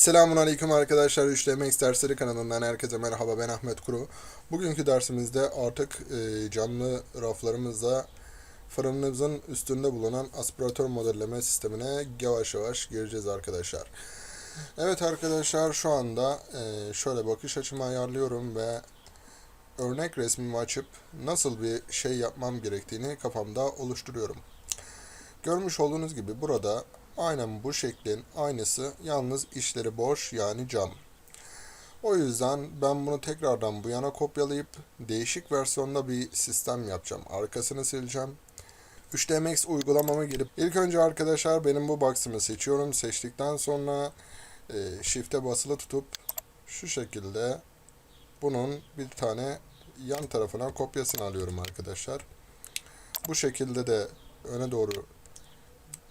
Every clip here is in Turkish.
Selamun Aleyküm arkadaşlar. 3DMX dersleri kanalından herkese merhaba. Ben Ahmet Kuru. Bugünkü dersimizde artık e, camlı raflarımızla fırınımızın üstünde bulunan aspiratör modelleme sistemine yavaş yavaş gireceğiz arkadaşlar. Evet arkadaşlar şu anda e, şöyle bakış açımı ayarlıyorum ve örnek resmimi açıp nasıl bir şey yapmam gerektiğini kafamda oluşturuyorum. Görmüş olduğunuz gibi burada aynen bu şeklin aynısı yalnız içleri boş yani cam. O yüzden ben bunu tekrardan bu yana kopyalayıp değişik versiyonda bir sistem yapacağım. Arkasını sileceğim. 3DMX uygulamama girip ilk önce arkadaşlar benim bu box'ımı seçiyorum. Seçtikten sonra e, shift'e basılı tutup şu şekilde bunun bir tane yan tarafına kopyasını alıyorum arkadaşlar. Bu şekilde de öne doğru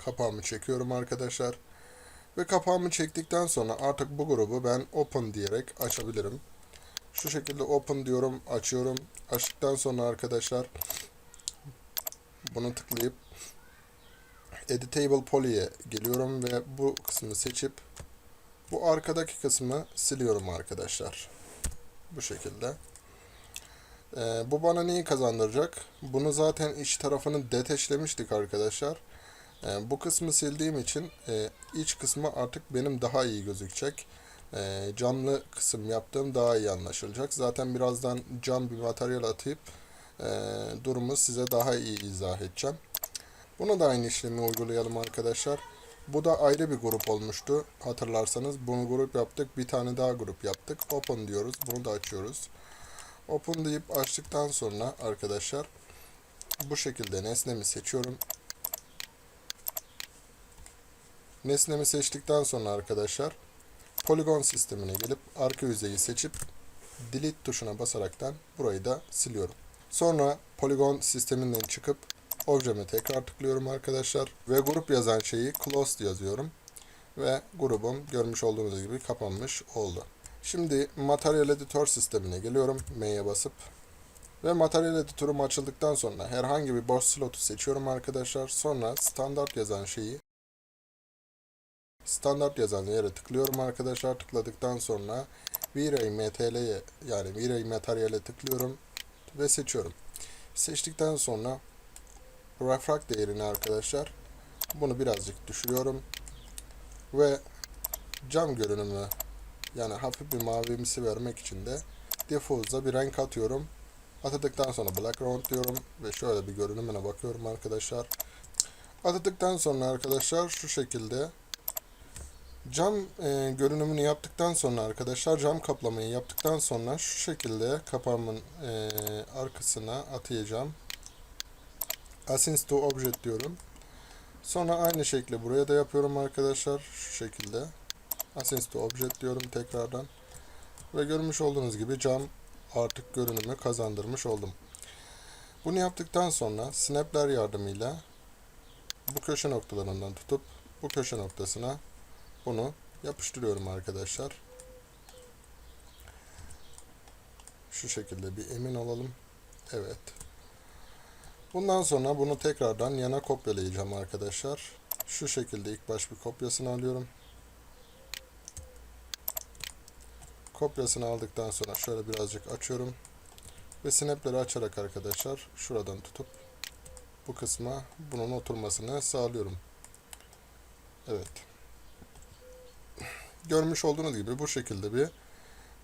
kapağımı çekiyorum arkadaşlar. Ve kapağımı çektikten sonra artık bu grubu ben open diyerek açabilirim. Şu şekilde open diyorum, açıyorum. Açtıktan sonra arkadaşlar bunu tıklayıp Editable Poly'e geliyorum ve bu kısmı seçip bu arkadaki kısmı siliyorum arkadaşlar. Bu şekilde. Ee, bu bana neyi kazandıracak? Bunu zaten iç tarafını deteşlemiştik arkadaşlar. E, bu kısmı sildiğim için e, iç kısmı artık benim daha iyi gözükecek. E, camlı kısım yaptığım daha iyi anlaşılacak. Zaten birazdan cam bir materyal atıp e, durumu size daha iyi izah edeceğim. Buna da aynı işlemi uygulayalım arkadaşlar. Bu da ayrı bir grup olmuştu. Hatırlarsanız bunu grup yaptık. Bir tane daha grup yaptık. Open diyoruz. Bunu da açıyoruz. Open deyip açtıktan sonra arkadaşlar bu şekilde nesnemi seçiyorum. Nesnemi seçtikten sonra arkadaşlar poligon sistemine gelip arka yüzeyi seçip delete tuşuna basaraktan burayı da siliyorum. Sonra poligon sisteminden çıkıp objeme tekrar tıklıyorum arkadaşlar ve grup yazan şeyi closed yazıyorum ve grubum görmüş olduğunuz gibi kapanmış oldu. Şimdi Material Editor sistemine geliyorum. M'ye basıp ve Material Editörüm açıldıktan sonra herhangi bir boş slotu seçiyorum arkadaşlar. Sonra standart yazan şeyi standart yazan yere tıklıyorum arkadaşlar. Tıkladıktan sonra V-Ray MTL'ye yani V-Ray materyale tıklıyorum ve seçiyorum. Seçtikten sonra refract değerini arkadaşlar bunu birazcık düşürüyorum ve cam görünümü yani hafif bir mavimsi vermek için de diffuse'da bir renk atıyorum. Atadıktan sonra background diyorum ve şöyle bir görünümüne bakıyorum arkadaşlar. Atadıktan sonra arkadaşlar şu şekilde Cam e, görünümünü yaptıktan sonra arkadaşlar cam kaplamayı yaptıktan sonra şu şekilde kapağımın e, arkasına atayacağım. Assign to Object diyorum. Sonra aynı şekilde buraya da yapıyorum arkadaşlar. Şu şekilde. Assign to Object diyorum tekrardan. Ve görmüş olduğunuz gibi cam artık görünümü kazandırmış oldum. Bunu yaptıktan sonra snapler yardımıyla bu köşe noktalarından tutup bu köşe noktasına bunu yapıştırıyorum arkadaşlar. Şu şekilde bir emin olalım. Evet. Bundan sonra bunu tekrardan yana kopyalayacağım arkadaşlar. Şu şekilde ilk baş bir kopyasını alıyorum. Kopyasını aldıktan sonra şöyle birazcık açıyorum. Ve snapleri açarak arkadaşlar şuradan tutup bu kısma bunun oturmasını sağlıyorum. Evet görmüş olduğunuz gibi bu şekilde bir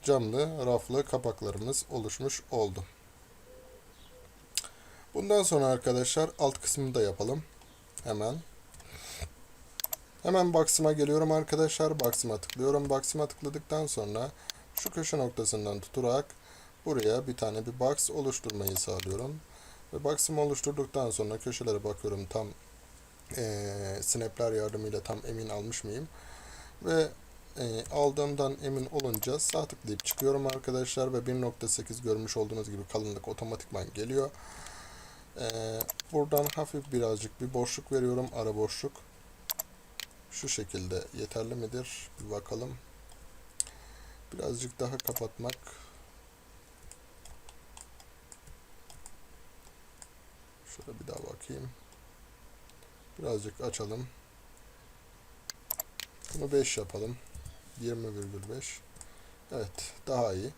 camlı raflı kapaklarımız oluşmuş oldu. Bundan sonra arkadaşlar alt kısmını da yapalım. Hemen. Hemen box'ıma geliyorum arkadaşlar. Box'ıma tıklıyorum. Box'ıma tıkladıktan sonra şu köşe noktasından tutarak buraya bir tane bir box oluşturmayı sağlıyorum. Ve box'ımı oluşturduktan sonra köşelere bakıyorum tam e, snapler yardımıyla tam emin almış mıyım. Ve e, aldığımdan emin olunca sağ tıklayıp çıkıyorum arkadaşlar ve 1.8 görmüş olduğunuz gibi kalınlık otomatikman geliyor. E, buradan hafif birazcık bir boşluk veriyorum ara boşluk. Şu şekilde yeterli midir? Bir bakalım. Birazcık daha kapatmak. Şöyle bir daha bakayım. Birazcık açalım. Bunu 5 yapalım. 20,5 Evet daha iyi.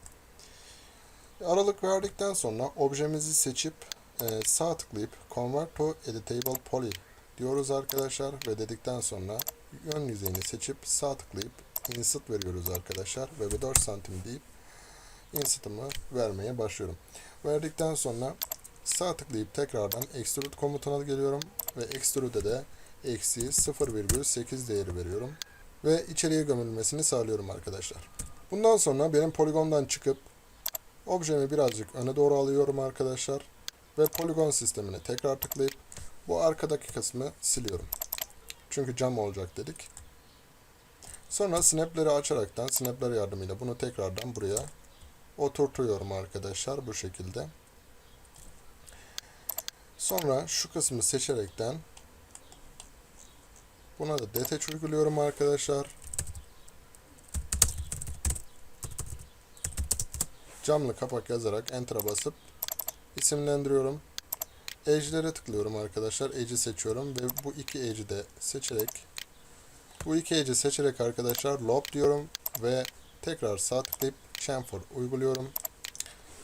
Aralık verdikten sonra objemizi seçip e, sağ tıklayıp Convert to Editable Poly diyoruz arkadaşlar ve dedikten sonra yön yüzeyini seçip sağ tıklayıp Insert veriyoruz arkadaşlar ve 4 santim deyip Insert'ımı vermeye başlıyorum. Verdikten sonra sağ tıklayıp tekrardan Extrude komutuna geliyorum ve Extrude'de de eksi 0,8 değeri veriyorum ve içeriye gömülmesini sağlıyorum arkadaşlar. Bundan sonra benim poligondan çıkıp objemi birazcık öne doğru alıyorum arkadaşlar ve poligon sistemine tekrar tıklayıp bu arkadaki kısmı siliyorum. Çünkü cam olacak dedik. Sonra snapleri açaraktan snapler yardımıyla bunu tekrardan buraya oturtuyorum arkadaşlar bu şekilde. Sonra şu kısmı seçerekten buna da detach uyguluyorum arkadaşlar. Camlı kapak yazarak enter'a basıp isimlendiriyorum. Edge'lere tıklıyorum arkadaşlar. Edge'i seçiyorum ve bu iki edge'i de seçerek bu iki edge'i seçerek arkadaşlar lob diyorum ve tekrar sağ tıklayıp chamfer uyguluyorum.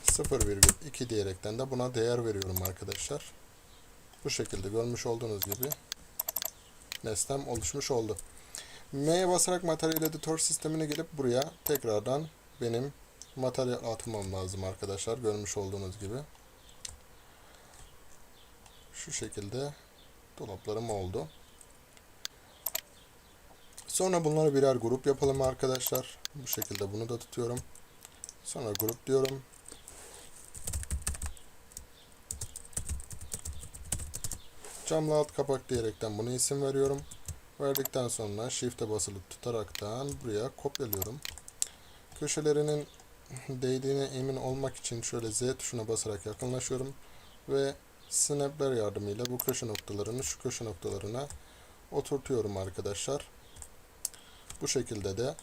0,2 diyerekten de buna değer veriyorum arkadaşlar. Bu şekilde görmüş olduğunuz gibi nesnem oluşmuş oldu. M'ye basarak materyal editör sistemine gelip buraya tekrardan benim materyal atmam lazım arkadaşlar. Görmüş olduğunuz gibi. Şu şekilde dolaplarım oldu. Sonra bunları birer grup yapalım arkadaşlar. Bu şekilde bunu da tutuyorum. Sonra grup diyorum. Camlı alt kapak diyerekten bunu isim veriyorum. Verdikten sonra Shift'e basılı tutaraktan buraya kopyalıyorum. Köşelerinin değdiğine emin olmak için şöyle Z tuşuna basarak yakınlaşıyorum. Ve snapler yardımıyla bu köşe noktalarını şu köşe noktalarına oturtuyorum arkadaşlar. Bu şekilde de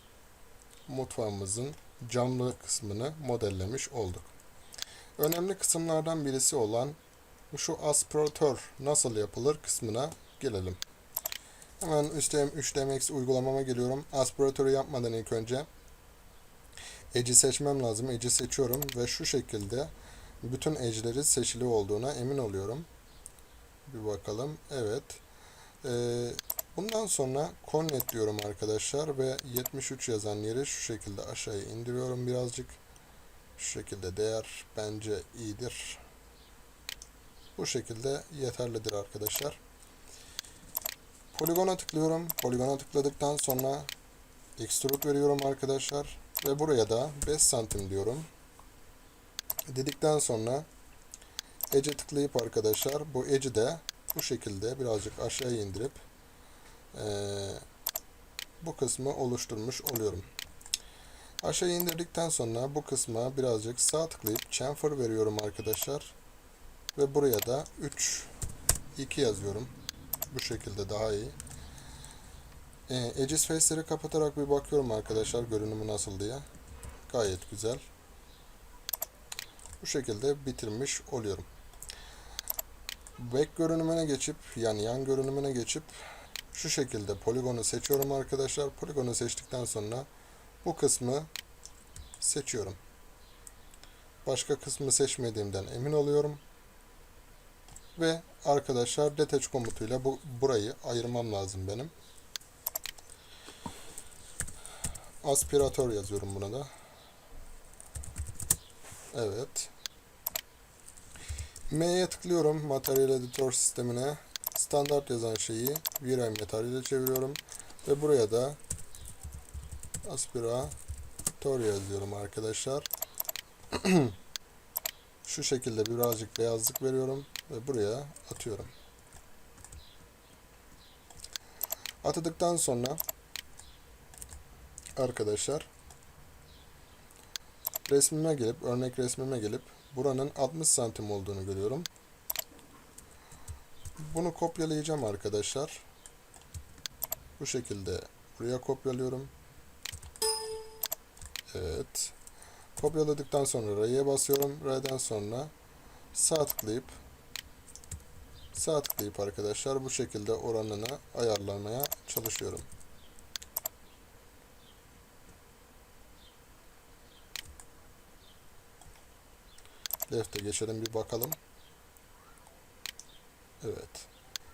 mutfağımızın camlı kısmını modellemiş olduk. Önemli kısımlardan birisi olan şu aspiratör nasıl yapılır kısmına gelelim. Hemen 3DMX uygulamama geliyorum. Aspiratörü yapmadan ilk önce Edge'i seçmem lazım. Edge'i seçiyorum ve şu şekilde bütün edge'leri seçili olduğuna emin oluyorum. Bir bakalım. Evet. Ee, bundan sonra connect diyorum arkadaşlar ve 73 yazan yeri şu şekilde aşağıya indiriyorum birazcık. Şu şekilde değer bence iyidir. Bu şekilde yeterlidir arkadaşlar. Poligona tıklıyorum. Poligona tıkladıktan sonra extrude veriyorum arkadaşlar. Ve buraya da 5 santim diyorum. Dedikten sonra edge'e tıklayıp arkadaşlar bu edge'i de bu şekilde birazcık aşağıya indirip ee, bu kısmı oluşturmuş oluyorum. Aşağı indirdikten sonra bu kısma birazcık sağ tıklayıp chamfer veriyorum arkadaşlar. Ve buraya da 3 2 yazıyorum. Bu şekilde daha iyi. E, Edges Face'leri kapatarak bir bakıyorum arkadaşlar görünümü nasıl diye. Gayet güzel. Bu şekilde bitirmiş oluyorum. Back görünümüne geçip yani yan görünümüne geçip şu şekilde poligonu seçiyorum arkadaşlar. Poligonu seçtikten sonra bu kısmı seçiyorum. Başka kısmı seçmediğimden emin oluyorum. Ve arkadaşlar detach komutuyla bu, burayı ayırmam lazım benim. Aspiratör yazıyorum buna da. Evet. M'ye tıklıyorum materyal editör sistemine. Standart yazan şeyi VRAM materyale çeviriyorum. Ve buraya da aspiratör yazıyorum arkadaşlar. Şu şekilde birazcık beyazlık veriyorum ve buraya atıyorum. Atadıktan sonra arkadaşlar resmime gelip örnek resmime gelip buranın 60 santim olduğunu görüyorum. Bunu kopyalayacağım arkadaşlar. Bu şekilde buraya kopyalıyorum. Evet. Kopyaladıktan sonra R'ye basıyorum. R'den sonra sağ tıklayıp sağ tıklayıp arkadaşlar bu şekilde oranını ayarlamaya çalışıyorum. Left'e geçelim bir bakalım. Evet.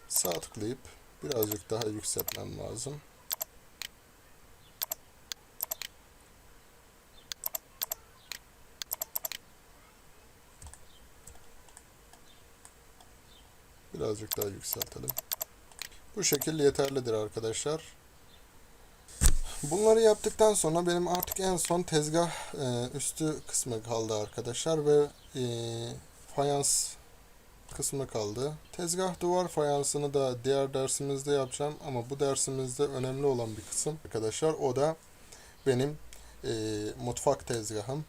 Sağ tıklayıp birazcık daha yükseltmem lazım. Birazcık daha yükseltelim. Bu şekil yeterlidir arkadaşlar. Bunları yaptıktan sonra benim artık en son tezgah e, üstü kısmı kaldı arkadaşlar ve e, fayans kısmı kaldı. Tezgah duvar fayansını da diğer dersimizde yapacağım ama bu dersimizde önemli olan bir kısım arkadaşlar o da benim e, mutfak tezgahım.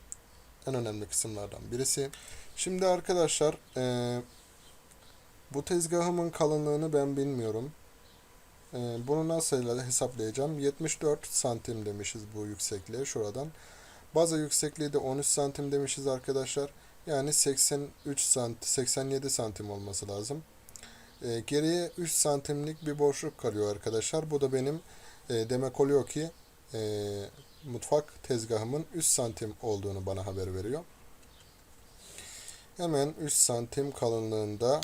En önemli kısımlardan birisi. Şimdi arkadaşlar e, bu tezgahımın kalınlığını ben bilmiyorum. Ee, bunu nasıl hesaplayacağım? 74 santim demişiz bu yüksekliğe şuradan. Baza yüksekliği de 13 santim demişiz arkadaşlar. Yani 83 santim, 87 santim olması lazım. Ee, geriye 3 santimlik bir boşluk kalıyor arkadaşlar. Bu da benim e, demek oluyor ki e, mutfak tezgahımın 3 santim olduğunu bana haber veriyor. Hemen 3 santim kalınlığında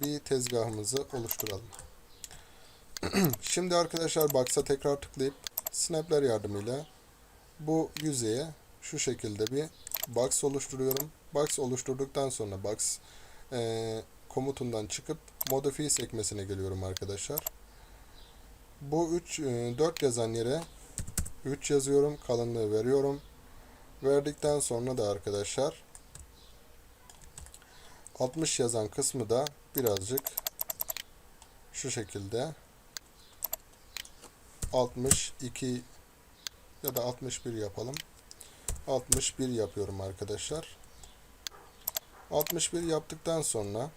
bir tezgahımızı oluşturalım. Şimdi arkadaşlar Box'a tekrar tıklayıp Snap'ler yardımıyla bu yüzeye şu şekilde bir box oluşturuyorum. Box oluşturduktan sonra box e, komutundan çıkıp modify sekmesine geliyorum arkadaşlar. Bu 3 e, 4 yazan yere 3 yazıyorum. Kalınlığı veriyorum. Verdikten sonra da arkadaşlar 60 yazan kısmı da birazcık şu şekilde 62 ya da 61 yapalım. 61 yapıyorum arkadaşlar. 61 yaptıktan sonra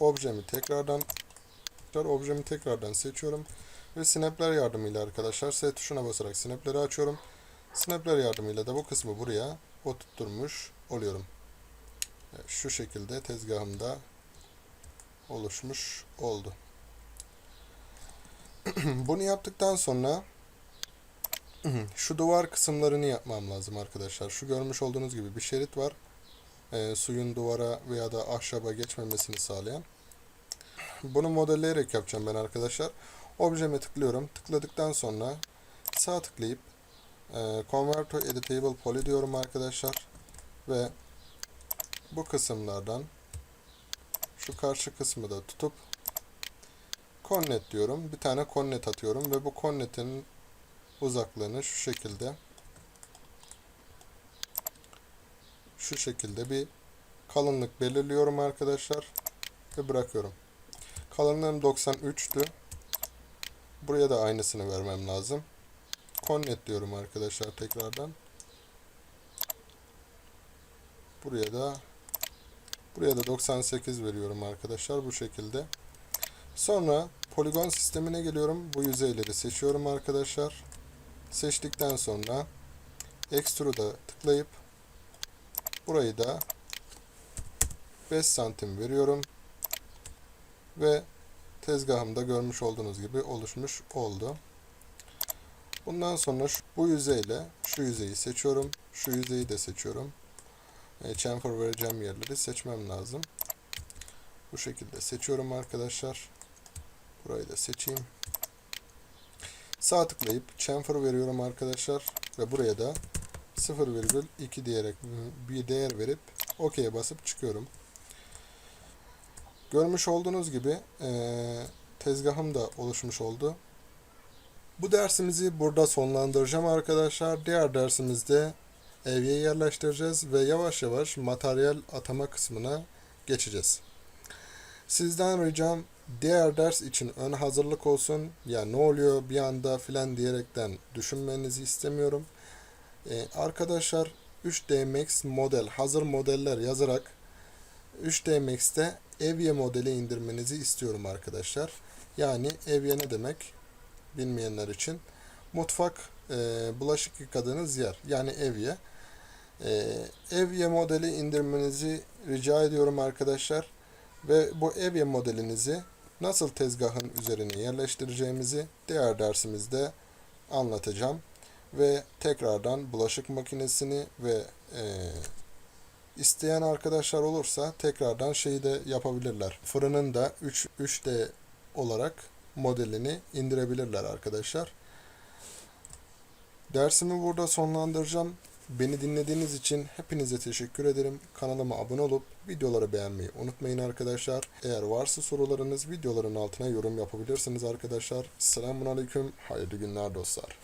objemi tekrardan objemi tekrardan seçiyorum ve snapler yardımıyla arkadaşlar S tuşuna basarak snapleri açıyorum. Snapler yardımıyla da bu kısmı buraya oturtmuş oluyorum. Şu şekilde tezgahımda oluşmuş oldu. Bunu yaptıktan sonra şu duvar kısımlarını yapmam lazım arkadaşlar. Şu görmüş olduğunuz gibi bir şerit var. E, suyun duvara veya da ahşaba geçmemesini sağlayan. Bunu modelleyerek yapacağım ben arkadaşlar. Objeme tıklıyorum. Tıkladıktan sonra sağ tıklayıp e, Convert to Editable Poly diyorum arkadaşlar. Ve bu kısımlardan şu karşı kısmı da tutup Connet diyorum. Bir tane connet atıyorum ve bu connet'in uzaklığını şu şekilde şu şekilde bir kalınlık belirliyorum arkadaşlar ve bırakıyorum. Kalınlığım 93'tü. Buraya da aynısını vermem lazım. Connet diyorum arkadaşlar tekrardan. Buraya da buraya da 98 veriyorum arkadaşlar bu şekilde. Sonra poligon sistemine geliyorum. Bu yüzeyleri seçiyorum arkadaşlar. Seçtikten sonra Extrude'a tıklayıp burayı da 5 santim veriyorum. Ve tezgahımda görmüş olduğunuz gibi oluşmuş oldu. Bundan sonra şu, bu yüzeyle şu yüzeyi seçiyorum. Şu yüzeyi de seçiyorum. E, chamfer vereceğim yerleri seçmem lazım. Bu şekilde seçiyorum arkadaşlar. Burayı da seçeyim. Sağ tıklayıp chamfer veriyorum arkadaşlar. Ve buraya da 0,2 diyerek bir değer verip OK'ye basıp çıkıyorum. Görmüş olduğunuz gibi e, tezgahım da oluşmuş oldu. Bu dersimizi burada sonlandıracağım arkadaşlar. Diğer dersimizde evye yerleştireceğiz ve yavaş yavaş materyal atama kısmına geçeceğiz. Sizden ricam diğer ders için ön hazırlık olsun. Ya ne oluyor bir anda filan diyerekten düşünmenizi istemiyorum. Ee, arkadaşlar 3D Max model hazır modeller yazarak 3D Max'te Evye modeli indirmenizi istiyorum arkadaşlar. Yani Evye ne demek bilmeyenler için mutfak e, bulaşık yıkadığınız yer yani Evye. E, Evye modeli indirmenizi rica ediyorum arkadaşlar. Ve bu Evye modelinizi nasıl tezgahın üzerine yerleştireceğimizi diğer dersimizde anlatacağım. Ve tekrardan bulaşık makinesini ve e, İsteyen arkadaşlar olursa tekrardan şeyi de yapabilirler. Fırının da 3 3D olarak modelini indirebilirler arkadaşlar. Dersimi burada sonlandıracağım. Beni dinlediğiniz için hepinize teşekkür ederim. Kanalıma abone olup videoları beğenmeyi unutmayın arkadaşlar. Eğer varsa sorularınız videoların altına yorum yapabilirsiniz arkadaşlar. Selamun Aleyküm. Hayırlı günler dostlar.